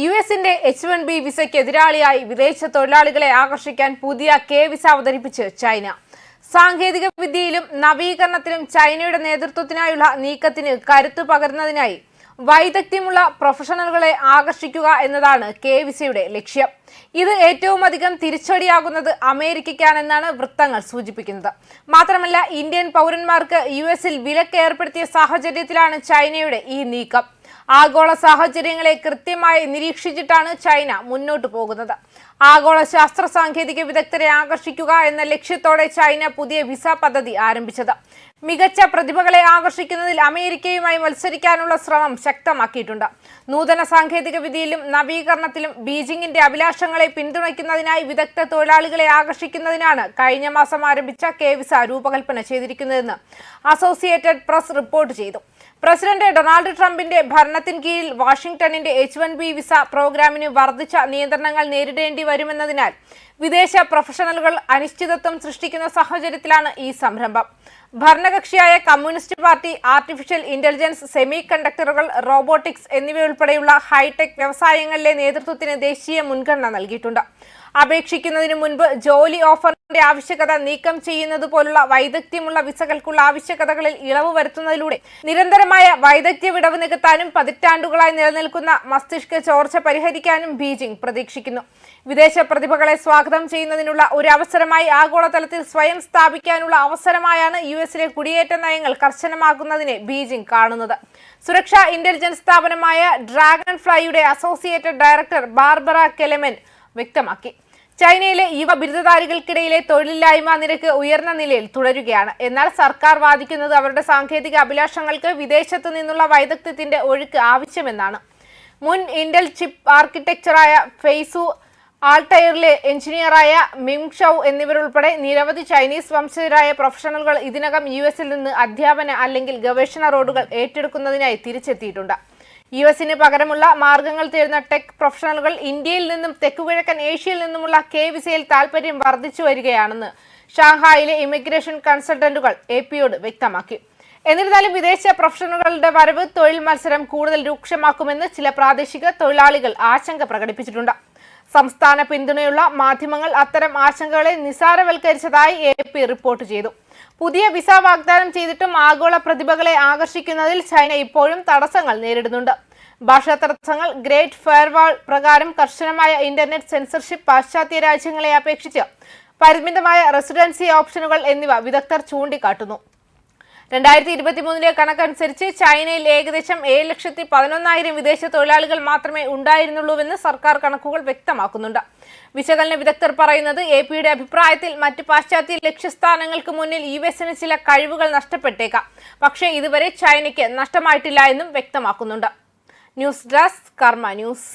U എസിന്റെ H one B വിസയ്ക്ക് എതിരാളിയായി വിദേശ തൊഴിലാളികളെ ആകർഷിക്കാൻ പുതിയ കെ വിസ അവതരിപ്പിച്ച് ചൈന. സാങ്കേതിക വിദ്യയിലും നവീകരണത്തിലും ചൈനയുടെ നേതൃത്വത്തിനായുള്ള നീക്കത്തിന് കരുത്തു പകരുന്നതിനായി വൈദഗ്ധ്യമുള്ള പ്രൊഫഷണലുകളെ ആകർഷിക്കുക എന്നതാണ് കെ വിസയുടെ ലക്ഷ്യം. ഇത് ഏറ്റവും അധികം തിരിച്ചടിയാകുന്നത് അമേരിക്കയ്ക്കാണെന്നാണ് വൃത്തങ്ങൾ സൂചിപ്പിക്കുന്നത്. മാത്രമല്ല ഇന്ത്യൻ പൗരന്മാർക്ക് യു എസിൽ വിലക്ക് ഏർപ്പെടുത്തിയ സാഹചര്യത്തിലാണ് ചൈനയുടെ ഈ നീക്കം. ആഗോള സാഹചര്യങ്ങളെ കൃത്യമായി നിരീക്ഷിച്ചിട്ടാണ് ചൈന മുന്നോട്ടു പോകുന്നത്. ആഗോള ശാസ്ത്ര സാങ്കേതിക വിദഗ്ധരെ ആകർഷിക്കുക എന്ന ലക്ഷ്യത്തോടെ ചൈന പുതിയ വിസ പദ്ധതി ആരംഭിച്ചത്. മികച്ച പ്രതിഭകളെ ആകർഷിക്കുന്നതിൽ അമേരിക്കയുമായി മത്സരിക്കാനുള്ള ശ്രമം ശക്തമാക്കിയിട്ടുണ്ട്. നൂതന സാങ്കേതിക വിദ്യയിലും നവീകരണത്തിലും ബീജിംഗിന്റെ അഭിലാഷങ്ങളെ പിന്തുണയ്ക്കുന്നതിനായി വിദഗ്ധ തൊഴിലാളികളെ ആകർഷിക്കുന്നതിനാണ് കഴിഞ്ഞ മാസം ആരംഭിച്ച കെ വിസ രൂപകൽപ്പന ചെയ്തിരിക്കുന്നതെന്ന് അസോസിയേറ്റഡ് പ്രസ് റിപ്പോർട്ട് ചെയ്തു. പ്രസിഡന്റ് ഡൊണാൾഡ് ട്രംപിന്റെ ഭരണത്തിൻ കീഴിൽ വാഷിംഗ്ടണിന്റെ എച്ച് വൺ ബി വിസ പ്രോഗ്രാമിന് വർദ്ധിച്ച നിയന്ത്രണങ്ങൾ നേരിടേണ്ടി വരുമെന്നതിനാൽ വിദേശ പ്രൊഫഷണലുകൾ അനിശ്ചിതത്വം സൃഷ്ടിക്കുന്ന സാഹചര്യത്തിലാണ് ഈ സംരംഭം. ഭരണകക്ഷിയായ communist party artificial intelligence semi കണ്ടക്ടറുകൾ റോബോട്ടിക്സ് എന്നിവയുൾപ്പെടെയുള്ള ഹൈടെക് വ്യവസായങ്ങളിലെ നേതൃത്വത്തിന് ദേശീയ മുൻഗണന നൽകിയിട്ടുണ്ട്. അപേക്ഷിക്കുന്നതിന് മുൻപ് ജോലി ഓഫറിന്റെ ആവശ്യകത നീക്കം ചെയ്യുന്നത് പോലുള്ള വൈദഗ്ധ്യമുള്ള വിസകൾക്കുള്ള ആവശ്യകതകളിൽ ഇളവ് വരുത്തുന്നതിലൂടെ നിരന്തരമായ വൈദഗ്ധ്യ വിടവ് നികത്താനും പതിറ്റാണ്ടുകളായി നിലനിൽക്കുന്ന മസ്തിഷ്ക ചോർച്ച പരിഹരിക്കാനും ബീജിംഗ് പ്രതീക്ഷിക്കുന്നു. വിദേശ പ്രതിഭകളെ സ്വാഗതം ചെയ്യുന്നതിനുള്ള ഒരു അവസരമായി ആഗോളതലത്തിൽ സ്വയം സ്ഥാപിക്കാനുള്ള അവസരമായാണ് യു എസിലെ കുടിയേറ്റ നയങ്ങൾ കർശനമാക്കുന്നതിനെ ബീജിംഗ് കാണുന്നത്. സുരക്ഷാ ഇന്റലിജൻസ് സ്ഥാപനമായ ഡ്രാഗൺ ഫ്ലൈയുടെ അസോസിയേറ്റഡ് ഡയറക്ടർ ബാർബറ കെലമെൻ വ്യക്തമാക്കി. ചൈനയിലെ യുവ ബിരുദധാരികൾക്കിടയിലെ തൊഴിലില്ലായ്മ നിരക്ക് ഉയർന്ന നിലയിൽ തുടരുകയാണ്. എന്നാൽ സർക്കാർ വാദിക്കുന്നത് അവരുടെ സാങ്കേതിക അഭിലാഷങ്ങൾക്ക് വിദേശത്തു നിന്നുള്ള വൈദഗ്ധ്യത്തിന്റെ ഒഴുക്ക് ആവശ്യമെന്നാണ്. മുൻ ഇന്റൽ ചിപ്പ് ആർക്കിടെക്ചറായ ഫെയ്സു ആൾട്ടയറിലെ എഞ്ചിനീയറായ മിങ് ഷൌ എന്നിവരുൾപ്പെടെ നിരവധി ചൈനീസ് വംശജരായ പ്രൊഫഷണലുകൾ ഇതിനകം യു എസിൽ നിന്ന് അധ്യാപന അല്ലെങ്കിൽ ഗവേഷണ റോഡുകൾ ഏറ്റെടുക്കുന്നതിനായി തിരിച്ചെത്തിയിട്ടുണ്ട്. യു എസിന് പകരമുള്ള മാർഗങ്ങൾ തേടുന്ന ടെക് പ്രൊഫഷണലുകൾ ഇന്ത്യയിൽ നിന്നും തെക്കുകിഴക്കൻ ഏഷ്യയിൽ നിന്നുമുള്ള കെ വിസയിൽ താൽപര്യം വർദ്ധിച്ചു വരികയാണെന്ന് ഷാങ്ഹായിലെ ഇമിഗ്രേഷൻ കൺസൾട്ടന്റുകൾ എ പിയോട് വ്യക്തമാക്കി. എന്നിരുന്നാലും വിദേശ പ്രൊഫഷണലുകളുടെ വരവ് തൊഴിൽ മത്സരം കൂടുതൽ രൂക്ഷമാക്കുമെന്ന് ചില പ്രാദേശിക തൊഴിലാളികൾ ആശങ്ക പ്രകടിപ്പിച്ചിട്ടുണ്ട്. സംസ്ഥാന പിന്തുണയുള്ള മാധ്യമങ്ങൾ അത്തരം ആശങ്കകളെ നിസാരവൽക്കരിച്ചതായി എ പി റിപ്പോർട്ട് ചെയ്തു. പുതിയ വിസ വാഗ്ദാനം ചെയ്തിട്ടും ആഗോള പ്രതിഭകളെ ആകർഷിക്കുന്നതിൽ ചൈന ഇപ്പോഴും തടസ്സങ്ങൾ നേരിടുന്നുണ്ട്. ഭാഷാ തടസ്സങ്ങൾ ഗ്രേറ്റ് ഫയർവാൾ പ്രകാരം കർശനമായ ഇന്റർനെറ്റ് സെൻസർഷിപ്പ് പാശ്ചാത്യ രാജ്യങ്ങളെ അപേക്ഷിച്ച് പരിമിതമായ റെസിഡൻസി ഓപ്ഷനുകൾ എന്നിവ വിദഗ്ധർ ചൂണ്ടിക്കാട്ടുന്നു. രണ്ടായിരത്തി ഇരുപത്തി മൂന്നിലെ കണക്കനുസരിച്ച് ചൈനയിൽ ഏകദേശം ഏഴ് ലക്ഷത്തി പതിനൊന്നായിരം വിദേശ തൊഴിലാളികൾ മാത്രമേ ഉണ്ടായിരുന്നുള്ളൂവെന്ന് സർക്കാർ കണക്കുകൾ വ്യക്തമാക്കുന്നുണ്ട്. വിശകലന വിദഗ്ധർ പറയുന്നത് എ പിയുടെ അഭിപ്രായത്തിൽ മറ്റ് പാശ്ചാത്യ ലക്ഷ്യസ്ഥാനങ്ങൾക്ക് മുന്നിൽ യു എസിന് ചില കഴിവുകൾ നഷ്ടപ്പെട്ടേക്കാം. പക്ഷേ ഇതുവരെ ചൈനയ്ക്ക് നഷ്ടമായിട്ടില്ല എന്നും വ്യക്തമാക്കുന്നുണ്ട്. News desk Karma news.